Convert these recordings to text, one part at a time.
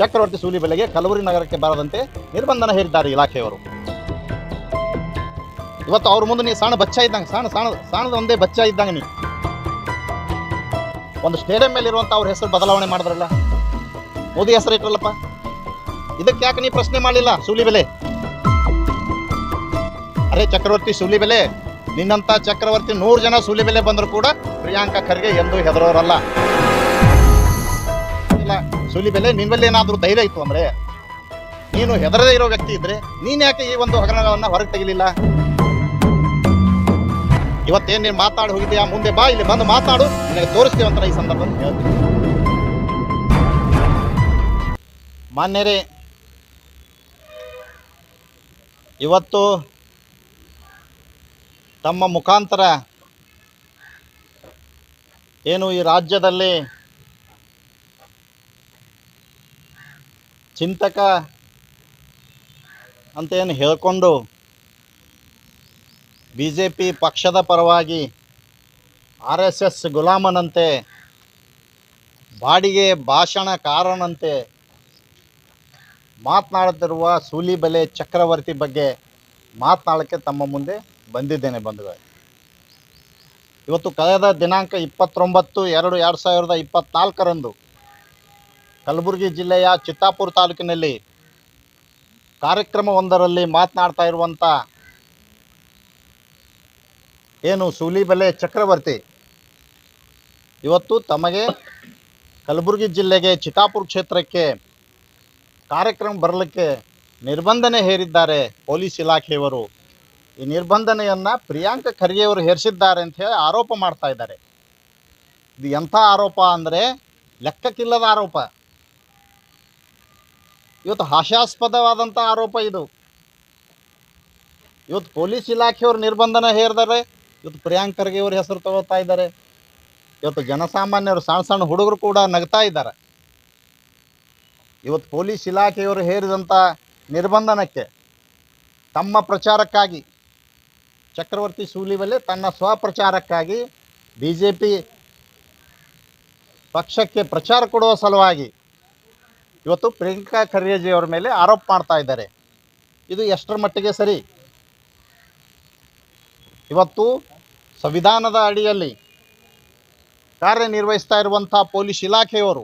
ಚಕ್ರವರ್ತಿ ಸೂಲಿ ಬೆಲೆಗೆ ಕಲಬುರಗಿ ನಗರಕ್ಕೆ ಬರದಂತೆ ನಿರ್ಬಂಧನ ಹೇರಿದ್ದಾರೆ ಇಲಾಖೆಯವರು. ಇವತ್ತು ಅವ್ರ ಮುಂದೆ ನೀ ಸಣ್ಣ ಬಚ್ಚ ಇದ್ದಂಗೆ, ಸಣ್ಣ ಸಣ್ಣ, ಸಣ್ಣದ ಒಂದೇ ಬಚ್ಚ ಇದ್ದಂಗೆ ನೀ. ಒಂದು ಸ್ಟೇಡಿಯಂ ಮೇಲೆ ಇರುವಂಥ ಅವ್ರ ಹೆಸರು ಬದಲಾವಣೆ ಮಾಡಿದ್ರಲ್ಲ? ಮೋದಿ ಹೆಸರು ಇಟ್ರಲ್ಲಪ್ಪ. ಇದಕ್ಕೆ ಯಾಕೆ ನೀ ಪ್ರಶ್ನೆ ಮಾಡಲಿಲ್ಲ ಸೂಲಿಬೆಲೆ ಅರೆ ಚಕ್ರವರ್ತಿ ಸೂಲಿಬೆಲೆ ನಿನ್ನಂಥ ಚಕ್ರವರ್ತಿ ನೂರು ಜನ ಸೂಲಿ ಬೆಲೆ ಬಂದರೂ ಕೂಡ ಪ್ರಿಯಾಂಕಾ ಖರ್ಗೆ ಎಂದು ಹೆದರೋರಲ್ಲ. ಇಲ್ಲ ಸೂಲಿಬೆಲೆ ನಿನ್ನಲ್ಲಿ ಏನಾದರೂ ಧೈರ್ಯ ಇತ್ತು ಅಂದ್ರೆ? ನೀನು ಹೆದರದೇ ಇರೋ ವ್ಯಕ್ತಿ ಇದ್ರೆ ನೀನ್ ಯಾಕೆ ಈ ಒಂದು ಹಗರಣವನ್ನ ಹೊರಗೆ ತೆಗಿಲಿಲ್ಲ? ಇವತ್ತೇನು ನೀನು ಮಾತಾಡಿ ಹೋಗಿದ್ದೀಯಾ ಮುಂದೆ ಬಾ, ಇಲ್ಲಿ ಬಂದು ಮಾತಾಡು. ನಿನಗೆ ತೋರಿಸ್ತೀವಿ ಅಂತ ಈ ಸಂದರ್ಭದಲ್ಲಿ ಹೇಳ್ತೀನಿ. ಮಾನ್ಯರೇ, ಇವತ್ತು ತಮ್ಮ ಮುಖಾಂತರ ಏನು ಈ ರಾಜ್ಯದಲ್ಲಿ ಚಿಂತಕ ಅಂತ ಏನು ಹೇಳ್ಕೊಂಡು ಬಿ ಜೆ ಪಿ ಪಕ್ಷದ ಪರವಾಗಿ ಆರ್ ಎಸ್ ಎಸ್ ಗುಲಾಮನಂತೆ, ಬಾಡಿಗೆ ಭಾಷಣಕಾರನಂತೆ ಮಾತನಾಡುತ್ತಿರುವ ಸೂಲಿಬಲೆ ಚಕ್ರವರ್ತಿ ಬಗ್ಗೆ ಮಾತನಾಡೋಕ್ಕೆ ತಮ್ಮ ಮುಂದೆ ಬಂದಿದ್ದೇನೆ ಬಂಧುಗಳೇ. ಇವತ್ತು ಕಳೆದ ದಿನಾಂಕ ಇಪ್ಪತ್ತೊಂಬತ್ತು ಎರಡು ಎರಡು ಸಾವಿರದ ಇಪ್ಪತ್ತ್ನಾಲ್ಕರಂದು ಕಲಬುರಗಿ ಜಿಲ್ಲೆಯ ಚಿತ್ತಾಪುರ ತಾಲೂಕಿನಲ್ಲಿ ಕಾರ್ಯಕ್ರಮವೊಂದರಲ್ಲಿ ಮಾತನಾಡ್ತಾ ಇರುವಂಥ ಏನು ಸೂಲಿಬೆಲೆ ಚಕ್ರವರ್ತಿ. ಇವತ್ತು ತಮಗೆ ಕಲಬುರಗಿ ಜಿಲ್ಲೆಗೆ ಚಿತ್ತಾಪುರ ಕ್ಷೇತ್ರಕ್ಕೆ ಕಾರ್ಯಕ್ರಮ ಬರಲಿಕ್ಕೆ ನಿರ್ಬಂಧನೆ ಹೇರಿದ್ದಾರೆ ಪೊಲೀಸ್ ಇಲಾಖೆಯವರು. ಈ ನಿರ್ಬಂಧನೆಯನ್ನು ಪ್ರಿಯಾಂಕ ಖರ್ಗೆಯವರು ಹೇರಿಸಿದ್ದಾರೆ ಅಂತ ಹೇಳಿ ಆರೋಪ ಮಾಡ್ತಾ ಇದ್ದಾರೆ. ಇದು ಎಂಥ ಆರೋಪ ಅಂದರೆ ಲೆಕ್ಕಕ್ಕಿಲ್ಲದ ಆರೋಪ. ಇವತ್ತು ಹಾಸ್ಯಾಸ್ಪದವಾದಂಥ ಆರೋಪ ಇದು. ಇವತ್ತು ಪೊಲೀಸ್ ಇಲಾಖೆಯವರು ನಿರ್ಬಂಧನ ಹೇರಿದ್ದಾರೆ ಇವತ್ತು ಪ್ರಿಯಾಂಕ್ ಖರ್ಗೆ ಅವ್ರ ಹೆಸರು ತಗೋತಾ ಇದ್ದಾರೆ. ಇವತ್ತು ಜನಸಾಮಾನ್ಯರು ಸಣ್ಣ ಸಣ್ಣ ಹುಡುಗರು ಕೂಡ ನಗ್ತಾ ಇದ್ದಾರೆ. ಇವತ್ತು ಪೊಲೀಸ್ ಇಲಾಖೆಯವರು ಹೇರಿದಂಥ ನಿರ್ಬಂಧನಕ್ಕೆ, ತಮ್ಮ ಪ್ರಚಾರಕ್ಕಾಗಿ, ಚಕ್ರವರ್ತಿ ಸೂಲಿವಲ್ಲಿ ತನ್ನ ಸ್ವಪ್ರಚಾರಕ್ಕಾಗಿ ಬಿ ಪಕ್ಷಕ್ಕೆ ಪ್ರಚಾರ ಕೊಡುವ ಸಲುವಾಗಿ ಇವತ್ತು ಪ್ರಿಯಾಂಕಾ ಖರ್ಗೆಜಿ ಅವರ ಮೇಲೆ ಆರೋಪ ಮಾಡ್ತಾ ಇದ್ದಾರೆ. ಇದು ಎಷ್ಟರ ಮಟ್ಟಿಗೆ ಸರಿ? ಇವತ್ತು ಸಂವಿಧಾನದ ಅಡಿಯಲ್ಲಿ ಕಾರ್ಯನಿರ್ವಹಿಸ್ತಾ ಇರುವಂಥ ಪೊಲೀಸ್ ಇಲಾಖೆಯವರು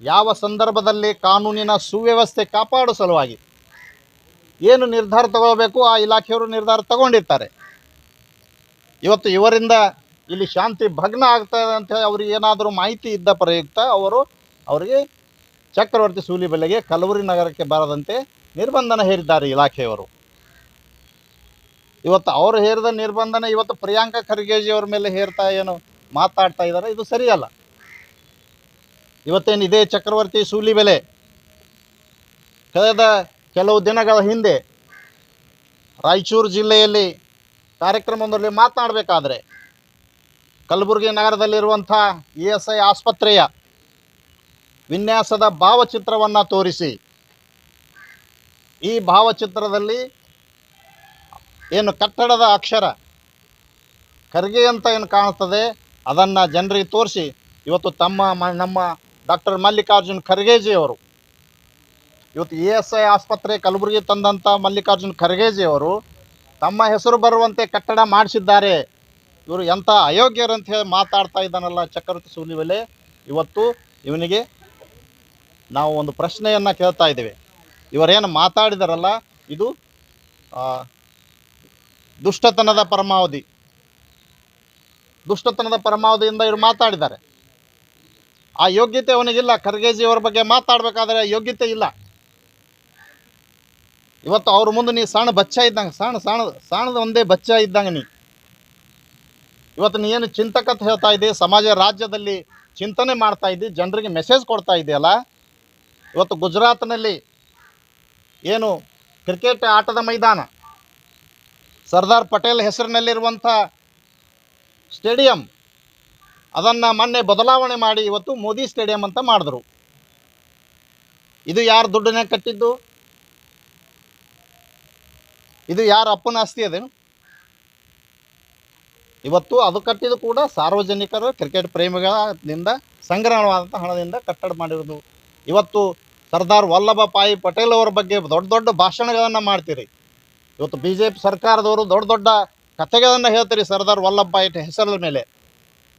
ಯಾವ ಸಂದರ್ಭದಲ್ಲಿ ಕಾನೂನಿನ ಸುವ್ಯವಸ್ಥೆ ಕಾಪಾಡೋ ಸಲುವಾಗಿ ಏನು ನಿರ್ಧಾರ ತಗೋಬೇಕು ಆ ಇಲಾಖೆಯವರು ನಿರ್ಧಾರ ತಗೊಂಡಿರ್ತಾರೆ. ಇವತ್ತು ಇವರಿಂದ ಇಲ್ಲಿ ಶಾಂತಿ ಭಗ್ನ ಆಗ್ತದೆ ಅಂತ ಹೇಳಿ ಅವ್ರಿಗೆ ಏನಾದರೂ ಮಾಹಿತಿ ಇದ್ದ ಪ್ರಯುಕ್ತ ಅವರು ಅವರಿಗೆ ಚಕ್ರವರ್ತಿ ಸೂಲಿಬೆಲೆಗೆ ಕಲಬುರಗಿ ನಗರಕ್ಕೆ ಬರದಂತೆ ನಿರ್ಬಂಧನ ಹೇರಿದ್ದಾರೆ ಇಲಾಖೆಯವರು. ಇವತ್ತು ಅವರು ಹೇರಿದ ನಿರ್ಬಂಧನ ಇವತ್ತು ಪ್ರಿಯಾಂಕಾ ಖರ್ಗೆಜಿ ಅವ್ರ ಮೇಲೆ ಹೇರ್ತಾ ಏನು ಮಾತಾಡ್ತಾ ಇದ್ದಾರೆ, ಇದು ಸರಿಯಲ್ಲ. ಇವತ್ತೇನು ಇದೇ ಚಕ್ರವರ್ತಿ ಸೂಲಿಬೆಲೆ ಕಳೆದ ಕೆಲವು ದಿನಗಳ ಹಿಂದೆ ರಾಯಚೂರು ಜಿಲ್ಲೆಯಲ್ಲಿ ಕಾರ್ಯಕ್ರಮದಲ್ಲಿ ಮಾತನಾಡಬೇಕಾದ್ರೆ ಕಲಬುರಗಿ ನಗರದಲ್ಲಿರುವಂಥ ಇ ಎಸ್ ಐ ಆಸ್ಪತ್ರೆಯ ವಿನ್ಯಾಸದ ಭಾವಚಿತ್ರವನ್ನು ತೋರಿಸಿ. ಈ ಭಾವಚಿತ್ರದಲ್ಲಿ ಏನು ಕಟ್ಟಡದ ಅಕ್ಷರ ಖರ್ಗೆ ಅಂತ ಏನು ಕಾಣುತ್ತದೆ, ಅದನ್ನು ಜನರಿಗೆ ತೋರಿಸಿ. ಇವತ್ತು ತಮ್ಮ ನಮ್ಮ ಡಾಕ್ಟರ್ ಮಲ್ಲಿಕಾರ್ಜುನ್ ಖರ್ಗೆಜಿಯವರು, ಇವತ್ತು ಇ ಎಸ್ ಐ ಆಸ್ಪತ್ರೆ ಕಲಬುರಗಿ ತಂದಂಥ ಮಲ್ಲಿಕಾರ್ಜುನ್ ಖರ್ಗೆಜಿ ಅವರು ತಮ್ಮ ಹೆಸರು ಬರುವಂತೆ ಕಟ್ಟಡ ಮಾಡಿಸಿದ್ದಾರೆ. ಇವರು ಎಂಥ ಅಯೋಗ್ಯರಂತ ಹೇಳಿ ಮಾತಾಡ್ತಾ ಇದ್ದಾನಲ್ಲ ಚಕ್ರವರ್ತಿ ಸೂಲಿವೆಲೆ, ಇವತ್ತು ಇವನಿಗೆ ನಾವು ಒಂದು ಪ್ರಶ್ನೆಯನ್ನು ಕೇಳ್ತಾ ಇದ್ದೇವೆ. ಇವರೇನು ಮಾತಾಡಿದಾರಲ್ಲ, ಇದು ದುಷ್ಟತನದ ಪರಮಾವಧಿ. ದುಷ್ಟತನದ ಪರಮಾವಧಿಯಿಂದ ಇವರು ಮಾತಾಡಿದ್ದಾರೆ. ಆ ಯೋಗ್ಯತೆ ಅವನಿಗಿಲ್ಲ. ಖರ್ಗೆಜಿ ಅವರ ಬಗ್ಗೆ ಮಾತಾಡಬೇಕಾದ್ರೆ ಯೋಗ್ಯತೆ ಇಲ್ಲ. ಇವತ್ತು ಅವ್ರ ಮುಂದೆ ನೀ ಸಣ್ಣ ಬಚ್ಚ ಇದ್ದಂಗೆ, ಸಣ್ಣ ಸಣ್ಣ, ಸಣ್ಣದ ಒಂದೇ ಬಚ್ಚ ಇದ್ದಂಗೆ ನೀ. ಇವತ್ತು ನೀ ಏನು ಚಿಂತಕತ್ ಹೇಳ್ತಾ ಇದ್ದಿ ಸಮಾಜ, ರಾಜ್ಯದಲ್ಲಿ ಚಿಂತನೆ ಮಾಡ್ತಾ ಇದ್ದಿ ಜನರಿಗೆ ಮೆಸೇಜ್ ಕೊಡ್ತಾ ಇದೆಯಲ್ಲ? ಇವತ್ತು ಗುಜರಾತ್ನಲ್ಲಿ ಏನು ಕ್ರಿಕೆಟ್ ಆಟದ ಮೈದಾನ. ಸರ್ದಾರ್ ಪಟೇಲ್ ಹೆಸರಿನಲ್ಲಿರುವಂಥ ಸ್ಟೇಡಿಯಂ, ಅದನ್ನು ಮೊನ್ನೆ ಬದಲಾವಣೆ ಮಾಡಿ ಇವತ್ತು ಮೋದಿ ಸ್ಟೇಡಿಯಂ ಅಂತ ಮಾಡಿದ್ರು. ಇದು ಯಾರು ದುಡ್ಡನ್ನೇ ಕಟ್ಟಿದ್ದು? ಇದು ಯಾರ ಅಪ್ಪನ ಆಸ್ತಿ ಅದೇನು? ಇವತ್ತು ಅದು ಕಟ್ಟಿದ್ದು ಕೂಡ ಸಾರ್ವಜನಿಕರು ಕ್ರಿಕೆಟ್ ಪ್ರೇಮಿಗಳಿಂದ ಸಂಗ್ರಹವಾದಂಥ ಹಣದಿಂದ ಕಟ್ಟಡ ಮಾಡಿರೋದು. ಇವತ್ತು ಸರ್ದಾರ್ ವಲ್ಲಭಭಾಯಿ ಪಟೇಲ್ ಅವರ ಬಗ್ಗೆ ದೊಡ್ಡ ದೊಡ್ಡ ಭಾಷಣಗಳನ್ನು ಮಾಡ್ತೀರಿ. ಇವತ್ತು ಬಿ ಜೆ ಪಿ ಸರ್ಕಾರದವರು ದೊಡ್ಡ ದೊಡ್ಡ ಕಥೆಗಳನ್ನು ಹೇಳ್ತೀರಿ ಸರ್ದಾರ್ ವಲ್ಲಭಭಾಯಿ ಹೆಸರ ಮೇಲೆ.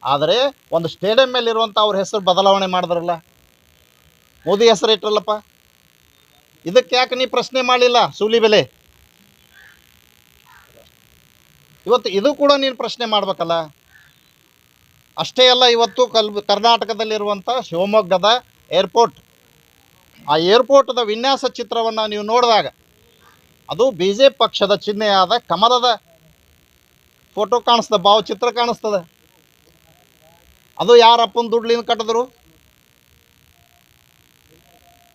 ಆದರೆ ಒಂದು ಸ್ಟೇಡಿಯಂ ಮೇಲೆ ಇರುವಂಥ ಅವ್ರ ಹೆಸರು ಬದಲಾವಣೆ ಮಾಡಿದ್ರಲ್ಲ? ಮೋದಿ ಹೆಸರು ಇಟ್ರಲ್ಲಪ್ಪ. ಇದಕ್ಕೆ ಯಾಕೆ ನೀ ಪ್ರಶ್ನೆ ಮಾಡಲಿಲ್ಲ ಸೂಲಿ ಬೆಲೆ? ಇವತ್ತು ಇದು ಕೂಡ ನೀನು ಪ್ರಶ್ನೆ ಮಾಡ್ಬೇಕಲ್ಲ? ಅಷ್ಟೇ ಅಲ್ಲ, ಇವತ್ತು ಕಲ್ ಕರ್ನಾಟಕದಲ್ಲಿರುವಂಥ ಶಿವಮೊಗ್ಗದ ಏರ್ಪೋರ್ಟ್ ಆ ಏರ್ಪೋರ್ಟ್ದ ವಿನ್ಯಾಸ ಚಿತ್ರವನ್ನು ನೀವು ನೋಡಿದಾಗ ಅದು ಬಿ ಜೆ ಪಕ್ಷದ ಚಿಹ್ನೆಯಾದ ಕಮಲದ ಫೋಟೋ ಕಾಣಿಸ್ತದೆ, ಭಾವಚಿತ್ರ ಕಾಣಿಸ್ತದೆ. ಅದು ಯಾರಪ್ಪನ ದುಡ್ಲಿಂದ ಕಟ್ಟಿದ್ರು?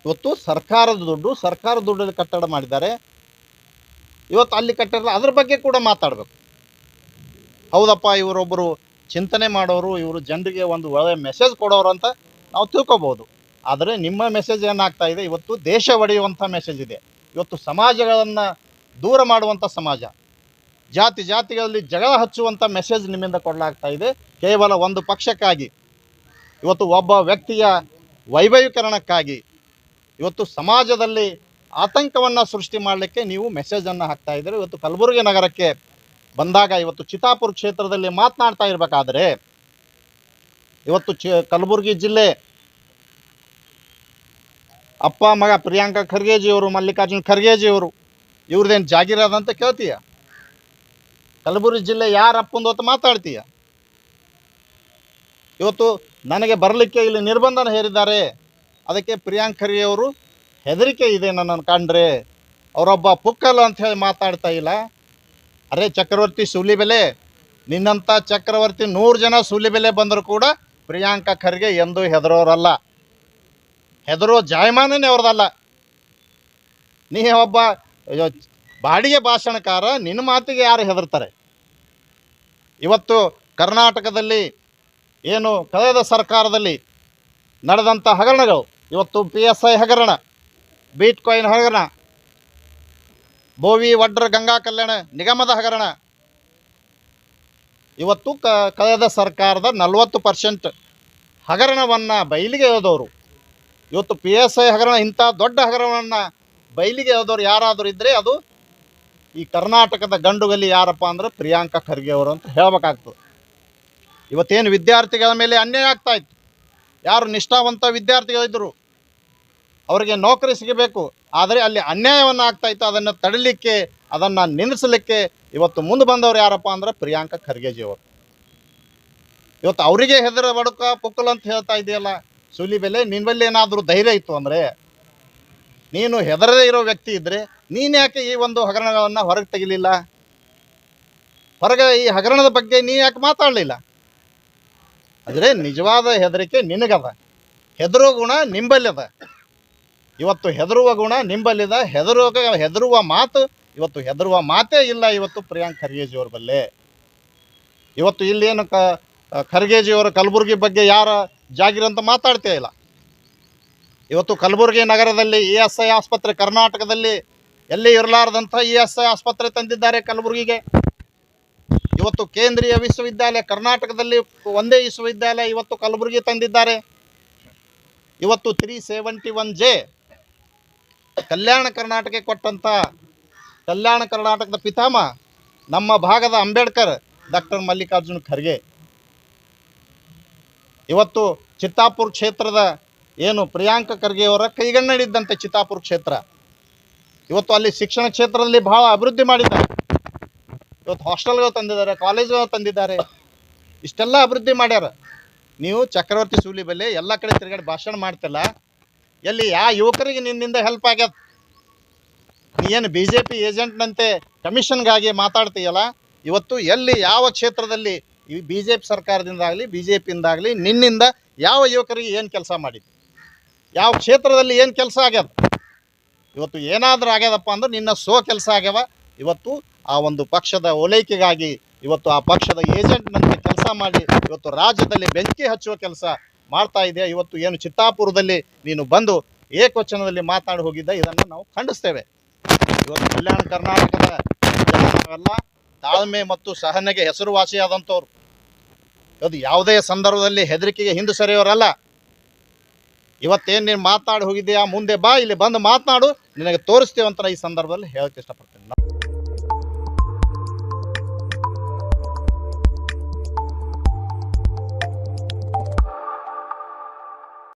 ಇವತ್ತು ಸರ್ಕಾರದ ದುಡ್ಡು ಸರ್ಕಾರದ ದುಡ್ಡಲ್ಲಿ ಕಟ್ಟಡ ಮಾಡಿದ್ದಾರೆ. ಇವತ್ತು ಅಲ್ಲಿ ಕಟ್ಟಿರಲ್ಲ ಅದ್ರ ಬಗ್ಗೆ ಕೂಡ ಮಾತಾಡಬೇಕು. ಹೌದಪ್ಪ, ಇವರೊಬ್ಬರು ಚಿಂತನೆ ಮಾಡೋರು, ಇವರು ಜನರಿಗೆ ಒಂದು ಒಳ್ಳೆಯ ಮೆಸೇಜ್ ಕೊಡೋರು ಅಂತ ನಾವು ತಿಳ್ಕೊಬೋದು. ಆದರೆ ನಿಮ್ಮ ಮೆಸೇಜ್ ಏನಾಗ್ತಾ ಇದೆ? ಇವತ್ತು ದೇಶ ಒಡೆಯುವಂಥ ಮೆಸೇಜ್ ಇದೆ. ಇವತ್ತು ಸಮಾಜಗಳನ್ನು ದೂರ ಮಾಡುವಂಥ ಸಮಾಜ. ಜಾತಿ ಜಾತಿಗಳಲ್ಲಿ ಜಗಳ ಹಚ್ಚುವಂಥ ಮೆಸೇಜ್ ನಿಮ್ಮಿಂದ ಕೊಡಲಾಗ್ತಾ ಇದೆ. ಕೇವಲ ಒಂದು ಪಕ್ಷಕ್ಕಾಗಿ. ಇವತ್ತು ಒಬ್ಬ ವ್ಯಕ್ತಿಯ ವೈಭವೀಕರಣಕ್ಕಾಗಿ ಇವತ್ತು ಸಮಾಜದಲ್ಲಿ ಆತಂಕವನ್ನು ಸೃಷ್ಟಿ ಮಾಡಲಿಕ್ಕೆ ನೀವು ಮೆಸೇಜನ್ನು ಹಾಕ್ತಾ ಇದ್ದೀರಿ. ಇವತ್ತು ಕಲಬುರಗಿ ನಗರಕ್ಕೆ ಬಂದಾಗ ಇವತ್ತು ಚಿತಾಪುರ ಕ್ಷೇತ್ರದಲ್ಲಿ ಮಾತನಾಡ್ತಾ ಇರಬೇಕಾದ್ರೆ, ಇವತ್ತು ಚಿ, ಕಲಬುರಗಿ ಜಿಲ್ಲೆ ಅಪ್ಪ, ಮಗ ಪ್ರಿಯಾಂಕಾ ಖರ್ಗೆಜಿಯವರು, ಮಲ್ಲಿಕಾರ್ಜುನ್ ಖರ್ಗೆಜಿಯವರು ಇವ್ರದ್ದೇನು ಅಂತ ಕೇಳ್ತೀಯ? ಕಲಬುರಗಿ ಜಿಲ್ಲೆ ಯಾರ ಅಪ್ಪಂದು ಅಂತ ಮಾತಾಡ್ತೀಯ? ಇವತ್ತು ನನಗೆ ಬರಲಿಕ್ಕೆ ಇಲ್ಲಿ ನಿರ್ಬಂಧನ ಹೇರಿದ್ದಾರೆ. ಅದಕ್ಕೆ ಪ್ರಿಯಾಂಕ್ ಖರ್ಗೆ ಅವರು ಹೆದರಿಕೆ ಇದೆ ನನ್ನನ್ನು ಕಂಡ್ರೆ. ಅವರೊಬ್ಬ ಪುಕ್ಕಲು ಅಂತ ಹೇಳಿ ಮಾತಾಡ್ತಾ ಇಲ್ಲ. ಅರೆ ಚಕ್ರವರ್ತಿ ಸೂಲಿಬೆಲೆ ನಿನ್ನಂಥ ಚಕ್ರವರ್ತಿ ನೂರು ಜನ ಸೂಲಿಬೆಲೆ ಬಂದರೂ ಕೂಡ ಪ್ರಿಯಾಂಕಾ ಖರ್ಗೆ ಎಂದೂ ಹೆದರೋರಲ್ಲ. ಹೆದರೋ ಜಾಯಮಾನನೇ ಅವ್ರದಲ್ಲ. ನೀ ಒಬ್ಬ ಬಾಡಿಗೆ ಭಾಷಣಕಾರ, ನಿನ್ನ ಮಾತಿಗೆ ಯಾರು ಹೆದರ್ತಾರೆ? ಇವತ್ತು ಕರ್ನಾಟಕದಲ್ಲಿ ಏನು ಕಳೆದ ಸರ್ಕಾರದಲ್ಲಿ ನಡೆದಂಥ ಹಗರಣಗಳು, ಇವತ್ತು ಪಿ ಎಸ್ ಐ ಹಗರಣ ಬೀಟ್ ಕಾಯಿನ್ ಹಗರಣ, ಬೋವಿ ವಡ್ರ ಗಂಗಾ ಕಲ್ಯಾಣ ನಿಗಮದ ಹಗರಣ. ಇವತ್ತು ಕ, ಕಳೆದ ಸರ್ಕಾರದ ನಲವತ್ತು ಪರ್ಸೆಂಟ್ ಹಗರಣವನ್ನು ಬಯಲಿಗೆ ಎಳೆದವರು ಇವತ್ತು ಪಿ ಎಸ್ ಐ ಹಗರಣ, ಇಂಥ ದೊಡ್ಡ ಹಗರಣವನ್ನು ಬಯಲಿಗೆ ಎಳೆದವರು ಯಾರಾದರೂ ಇದ್ದರೆ ಅದು ಈ ಕರ್ನಾಟಕದ ಗಂಡುಗಲ್ಲಿ ಯಾರಪ್ಪ ಅಂದ್ರೆ ಪ್ರಿಯಾಂಕಾ ಖರ್ಗೆ ಅವರು ಅಂತ ಹೇಳಬೇಕಾಗ್ತದೆ. ಇವತ್ತೇನು ವಿದ್ಯಾರ್ಥಿಗಳ ಮೇಲೆ ಅನ್ಯಾಯ ಆಗ್ತಾ ಇತ್ತು. ಯಾರು ನಿಷ್ಠಾವಂತ ವಿದ್ಯಾರ್ಥಿಗಳಿದ್ದರು ಅವರಿಗೆ ನೌಕರಿ ಸಿಗಬೇಕು. ಆದರೆ ಅಲ್ಲಿ ಅನ್ಯಾಯವನ್ನು ಆಗ್ತಾ ಇತ್ತು. ಅದನ್ನು ತಡಲಿಕ್ಕೆ, ಅದನ್ನು ನಿಲ್ಲಿಸಲಿಕ್ಕೆ ಇವತ್ತು ಮುಂದೆ ಬಂದವರು ಯಾರಪ್ಪ ಅಂದ್ರೆ ಪ್ರಿಯಾಂಕಾ ಖರ್ಗೆಜಿಯವರು. ಇವತ್ತು ಅವರಿಗೆ ಹೆದರ ಬಡುಕ ಪುಕ್ಕಲು ಅಂತ ಹೇಳ್ತಾ ಇದೆಯಲ್ಲ. ಸೂಲಿ ಬೆಲೆ ನಿನ್ನ ಬಲ್ಲಿ ಏನಾದರೂ ಧೈರ್ಯ ಇತ್ತು ಅಂದರೆ, ನೀನು ಹೆದರದೇ ಇರೋ ವ್ಯಕ್ತಿ ಇದ್ದರೆ ನೀನು ಯಾಕೆ ಈ ಒಂದು ಹಗರಣವನ್ನು ಹೊರಗೆ ತೆಗಿಲಿಲ್ಲ? ಹೊರಗೆ ಈ ಹಗರಣದ ಬಗ್ಗೆ ನೀ ಯಾಕೆ ಮಾತಾಡಲಿಲ್ಲ? ಆದರೆ ನಿಜವಾದ ಹೆದರಿಕೆ ನಿನಗದ. ಹೆದರೋ ಗುಣ ನಿಂಬಲ್ಲದ. ಇವತ್ತು ಹೆದರುವ ಗುಣ ನಿಂಬಲ್ಲಿದ. ಹೆದರುವ ಹೆದರುವ ಮಾತು, ಇವತ್ತು ಹೆದರುವ ಮಾತೇ ಇಲ್ಲ ಇವತ್ತು ಪ್ರಿಯಾಂಕ್ ಖರ್ಗೆಜಿಯವ್ರ ಬಲ್ಲೆ. ಇವತ್ತು ಇಲ್ಲೇನು ಕ, ಖರ್ಗೆಜಿಯವರ ಕಲಬುರ್ಗಿ ಬಗ್ಗೆ ಯಾರ ಜಾಗಿರಂತ ಮಾತಾಡ್ತೇ ಇಲ್ಲ. ಇವತ್ತು ಕಲಬುರಗಿ ನಗರದಲ್ಲಿ ಇ ಎಸ್ ಐ ಆಸ್ಪತ್ರೆ ಕರ್ನಾಟಕದಲ್ಲಿ ಎಲ್ಲಿ ಇರಲಾರ್ದಂಥ ಇ ಎಸ್ ಐ ಆಸ್ಪತ್ರೆ ತಂದಿದ್ದಾರೆ ಕಲಬುರಗಿಗೆ. ಇವತ್ತು ಕೇಂದ್ರೀಯ ವಿಶ್ವವಿದ್ಯಾಲಯ, ಕರ್ನಾಟಕದಲ್ಲಿ ಒಂದೇ ವಿಶ್ವವಿದ್ಯಾಲಯ ಇವತ್ತು ಕಲಬುರಗಿ ತಂದಿದ್ದಾರೆ. ಇವತ್ತು three seventy one J Kalyana ಕರ್ನಾಟಕಕ್ಕೆ ಕೊಟ್ಟಂಥ ಕಲ್ಯಾಣ ಕರ್ನಾಟಕದ ಪಿತಾಮ ನಮ್ಮ ಭಾಗದ ಅಂಬೇಡ್ಕರ್ ಡಾಕ್ಟರ್ ಮಲ್ಲಿಕಾರ್ಜುನ್ ಖರ್ಗೆ. ಇವತ್ತು ಚಿತ್ತಾಪುರ ಕ್ಷೇತ್ರದ ಏನು ಪ್ರಿಯಾಂಕ ಖರ್ಗೆಯವರ ಕೈಗನ್ನಡಿದ್ದಂತೆ ಚಿತ್ತಾಪುರ ಕ್ಷೇತ್ರ. ಇವತ್ತು ಅಲ್ಲಿ ಶಿಕ್ಷಣ ಕ್ಷೇತ್ರದಲ್ಲಿ ಬಹಳ ಅಭಿವೃದ್ಧಿ ಮಾಡಿದ್ದಾರೆ. ಇವತ್ತು ಹಾಸ್ಟೆಲ್ಗಳು ತಂದಿದ್ದಾರೆ, ಕಾಲೇಜ್ಗಳು ತಂದಿದ್ದಾರೆ. ಇಷ್ಟೆಲ್ಲ ಅಭಿವೃದ್ಧಿ ಮಾಡ್ಯಾರ. ನೀವು ಚಕ್ರವರ್ತಿ ಸೂಲಿ ಬಲ್ಲಿ ಎಲ್ಲ ಕಡೆ ತಿರುಗಾಡಿ ಭಾಷಣ ಮಾಡ್ತಿಲ್ಲ. ಎಲ್ಲಿ ಯಾವ ಯುವಕರಿಗೆ ನಿನ್ನಿಂದ ಹೆಲ್ಪ್ ಆಗ್ಯದ? ನೀ ಏನು ಬಿ ಜೆ ಪಿ ಏಜೆಂಟ್ನಂತೆ ಕಮಿಷನ್ಗಾಗಿ ಮಾತಾಡ್ತೀಯಲ್ಲ? ಇವತ್ತು ಎಲ್ಲಿ ಯಾವ ಕ್ಷೇತ್ರದಲ್ಲಿ ಈ ಬಿ ಜೆ ಪಿ ಸರ್ಕಾರದಿಂದಾಗಲಿ ಬಿ ಜೆ ಪಿಯಿಂದಾಗಲಿ ನಿನ್ನಿಂದ ಯಾವ ಯುವಕರಿಗೆ ಏನು ಕೆಲಸ ಮಾಡಿದ್ವಿ ಯಾವ ಕ್ಷೇತ್ರದಲ್ಲಿ ಏನು ಕೆಲಸ ಆಗ್ಯದ? ಇವತ್ತು ಏನಾದರೂ ಆಗ್ಯದಪ್ಪ ಅಂದ್ರೆ ನಿನ್ನ ಸೋ ಕೆಲಸ ಆಗ್ಯವ. ಇವತ್ತು ಆ ಒಂದು ಪಕ್ಷದ ಓಲೈಕೆಗಾಗಿ ಇವತ್ತು ಆ ಪಕ್ಷದ ಏಜೆಂಟ್ನಂತೆ ಕೆಲಸ ಮಾಡಿ, ಇವತ್ತು ರಾಜ್ಯದಲ್ಲಿ ಬೆಂಕಿ ಹಚ್ಚುವ ಕೆಲಸ ಮಾಡ್ತಾ ಇದೆ ಇವತ್ತು ಏನು ಚಿತ್ತಾಪುರದಲ್ಲಿ ನೀನು ಬಂದು ಏಕವಚನದಲ್ಲಿ ಮಾತಾಡಿ ಹೋಗಿದ್ದ ಇದನ್ನು ನಾವು ಖಂಡಿಸ್ತೇವೆ. ಇವತ್ತು ಕಲ್ಯಾಣ ಕರ್ನಾಟಕದ ನಾವೆಲ್ಲ ತಾಳ್ಮೆ ಮತ್ತು ಸಹನೆಗೆ ಹೆಸರುವಾಸಿಯಾದಂಥವ್ರು. ಅದು ಯಾವುದೇ ಸಂದರ್ಭದಲ್ಲಿ ಹೆದರಿಕೆಗೆ ಹಿಂದೆ ಸರಿಯೋರಲ್ಲ. ಇವತ್ತೇನು ನೀನು ಮಾತನಾಡಿ ಹೋಗಿದ್ದೀಯಾ? ಮುಂದೆ ಬಾ, ಇಲ್ಲಿ ಬಂದು ಮಾತನಾಡು. ನಿನಗೆ ತೋರಿಸ್ತೇವೆ ಅಂತ ನಾ ಈ ಸಂದರ್ಭದಲ್ಲಿ ಹೇಳಕ್ಕೆ ಇಷ್ಟಪಡ್ತೀನಿ.